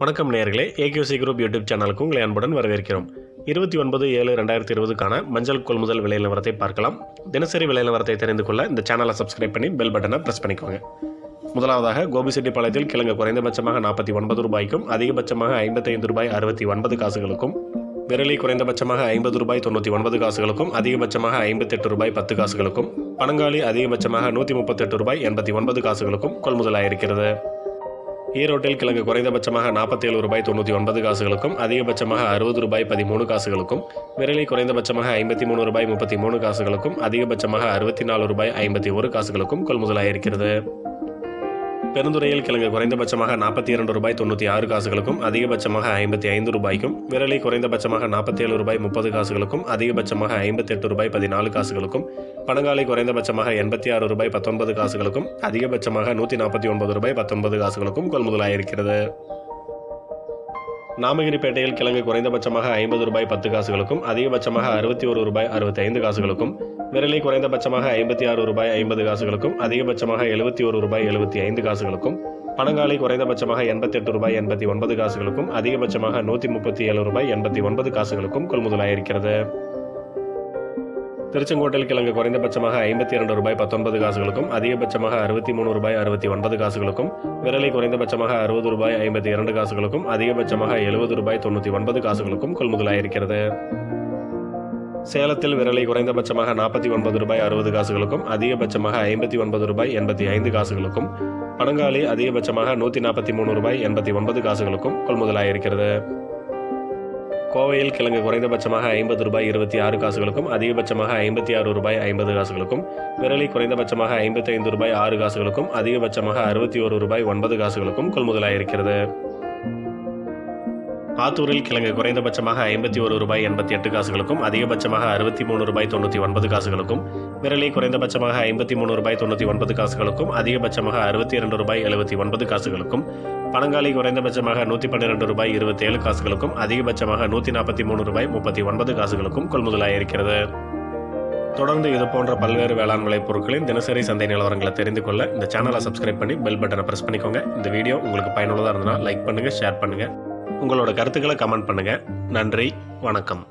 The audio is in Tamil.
வணக்கம் நேயர்களே. ஏகியூசி குரூப் யூடியூப் சேனலுக்கு உங்களை அன்புடன் வரவேற்கிறோம். இருபத்தி ஒன்பது ஏழு ரெண்டாயிரத்தி இருபதுக்கான மஞ்சள் கொள்முதல் விலை நிலவரத்தை பார்க்கலாம். தினசரி விலை நிலவரத்தை தெரிந்து கொள்ள இந்த சேனலை சப்ஸ்கிரைப் பண்ணி பெல் பட்டனை ப்ரெஸ் பண்ணிக்கோங்க. முதலாவதாக கோபிசெட்டிப்பாளையத்தில் கிழங்கு குறைந்தபட்சமாக நாற்பத்தி ஒன்பது ரூபாய்க்கும் அதிகபட்சமாக ஐம்பத்தைந்து ரூபாய் அறுபத்தி ஒன்பது காசுகளுக்கும் விரலி குறைந்தபட்சமாக ஐம்பது ரூபாய் தொண்ணூற்றி ஒன்பது காசுகளுக்கும் அதிகபட்சமாக ஐம்பத்தெட்டு ரூபாய் பத்து காசுகளுக்கும் பனங்காளி அதிகபட்சமாக நூற்றி முப்பத்தெட்டு ரூபாய் எண்பத்தி ஒன்பது காசுகளுக்கும் கொள்முதலாயிருக்கிறது. ஈரோட்டில் கிழங்கு குறைந்தபட்சமாக நாற்பத்தேழு ரூபாய் தொண்ணூற்றி ஒன்பது காசுகளுக்கும் அதிகபட்சமாக அறுபது ரூபாய் பதிமூணு காசுகளுக்கும் விரலி குறைந்தபட்சமாக ஐம்பத்தி மூணு ரூபாய் முப்பத்தி மூணு காசுகளுக்கும் அதிகபட்சமாக அறுபத்தி நாலு ரூபாய் ஐம்பத்தி ஒரு காசுகளுக்கும் கொள்முதலாயிருக்கிறது. பெருந்துறையில் கிழங்கு குறைந்தபட்சமாக நாற்பத்தி இரண்டு ரூபாய் தொண்ணூற்றி ஆறு காசுகளுக்கும் அதிகபட்சமாக ஐம்பத்தி ஐந்து ரூபாய்க்கும் விரலி குறைந்தபட்சமாக நாற்பத்தி ஏழு ரூபாய் முப்பது காசுகளுக்கும் அதிகபட்சமாக ஐம்பத்தெட்டு ரூபாய் பதினாலு காசுகளுக்கும் பனங்காலை குறைந்தபட்சமாக எண்பத்தி ஆறு ரூபாய் பத்தொன்பது காசுகளுக்கும் அதிகபட்சமாக நூற்றி நாற்பத்தி ஒன்பது ரூபாய் பத்தொன்பது காசுகளுக்கும் கொள்முதலாயிருக்கிறது நாமகிரிப்பேட்டையில் கிழங்கு குறைந்தபட்சமாக ஐம்பது ரூபாய் பத்து காசுகளுக்கும் அதிகபட்சமாக அறுபத்தி ஒரு ரூபாய் அறுபத்தி ஐந்து காசுகளுக்கும் விரலி குறைந்தபட்சமாக ஐம்பத்தி ஆறு ரூபாய் ஐம்பது காசுகளுக்கும் அதிகபட்சமாக எழுபத்தி ஒரு ரூபாய் எழுபத்தி ஐந்து காசுகளுக்கும் பணங்காலை குறைந்தபட்சமாக எண்பத்தெட்டு ரூபாய் எண்பத்தி ஒன்பது காசுகளுக்கும் அதிகபட்சமாக நூற்றி முப்பத்தி ஏழு ரூபாய் எண்பத்தி ஒன்பது காசுகளுக்கும் கொள்முதலாயிருக்கிறது. திருச்செங்கோட்டில் கிழங்கு குறைந்தபட்சமாக ஐம்பத்தி இரண்டு ரூபாய் பத்தொன்பது காசுகளுக்கும் அதிகபட்சமாக அறுபத்தி மூணு ரூபாய் அறுபத்தி ஒன்பது காசுகளுக்கும் விரலை குறைந்தபட்சமாக அறுபது ரூபாய் ஐம்பத்தி இரண்டு காசுகளுக்கும் அதிகபட்சமாக எழுபது ரூபாய் தொண்ணூற்றி ஒன்பது காசுகளுக்கும் கொள்முதலாயிருக்கிறது. சேலத்தில் விரலை குறைந்தபட்சமாக நாற்பத்தி ஒன்பது ரூபாய் அறுபது காசுகளுக்கும் அதிகபட்சமாக ஐம்பத்தி ஒன்பது ரூபாய் எண்பத்தி ஐந்து காசுகளுக்கும் பனங்காலி அதிகபட்சமாக நூற்றி நாற்பத்தி மூணு ரூபாய் எண்பத்தி ஒன்பது காசுகளுக்கும் கொள்முதலாயிருக்கிறது. கோவையில் கிழங்கு குறைந்தபட்சமாக ஐம்பது ரூபாய் இருபத்தி ஆறு காசுகளுக்கும் அதிகபட்சமாக ஐம்பத்தி ஆறு ரூபாய் ஐம்பது காசுகளுக்கும் விரலி குறைந்தபட்சமாக ஐம்பத்தி ஐந்து ரூபாய் ஆறு காசுகளுக்கும் அதிகபட்சமாக அறுபத்தி ஒரு ரூபாய் ஒன்பது காசுகளுக்கும் கொள்முதலாயிருக்கிறது. ஆத்தூரில் கிழங்கு குறைந்தபட்சமாக ஐம்பத்தி ஒரு ரூபாய் எண்பத்தி எட்டு காசுகளுக்கும் அதிகபட்சமாக அறுபத்தி மூணு ரூபாய் தொண்ணூற்றி ஒன்பது காசுகளுக்கும். விரலி குறைந்தபட்சமாக ஐம்பத்தி மூணு ரூபாய் தொண்ணூற்றி ஒன்பது காசுகளுக்கும் அதிகபட்சமாக அறுபத்தி இரண்டு ரூபாய் எழுபத்தி ஒன்பது காசுகளுக்கும். பழங்காலி குறைந்தபட்சமாக நூற்றி பன்னிரெண்டு ரூபாய் இருபத்தி ஏழு காசுகளுக்கும் அதிகபட்சமாக நூற்றி நாற்பத்தி மூணு ரூபாய் முப்பத்தி ஒன்பது காசுகளுக்கும் கொள்முதலாயிருக்கிறது தொடர்ந்து இது போன்ற பல்வேறு வேளாண் விலை பொருட்களின் தினசரி சந்தை நிலவரங்களை தெரிந்து கொள்ள இந்த சேனலை சப்ஸ்கிரைப் பண்ணி பெல் பட்டனை ப்ரெஸ் பண்ணிக்கோங்க. இந்த வீடியோ உங்களுக்கு பயனுள்ளதாக இருந்ததுன்னா லைக் பண்ணுங்கள் ஷேர் பண்ணுங்கள் உங்களோட கருத்துக்களை கமெண்ட் பண்ணுங்கள் நன்றி வணக்கம்.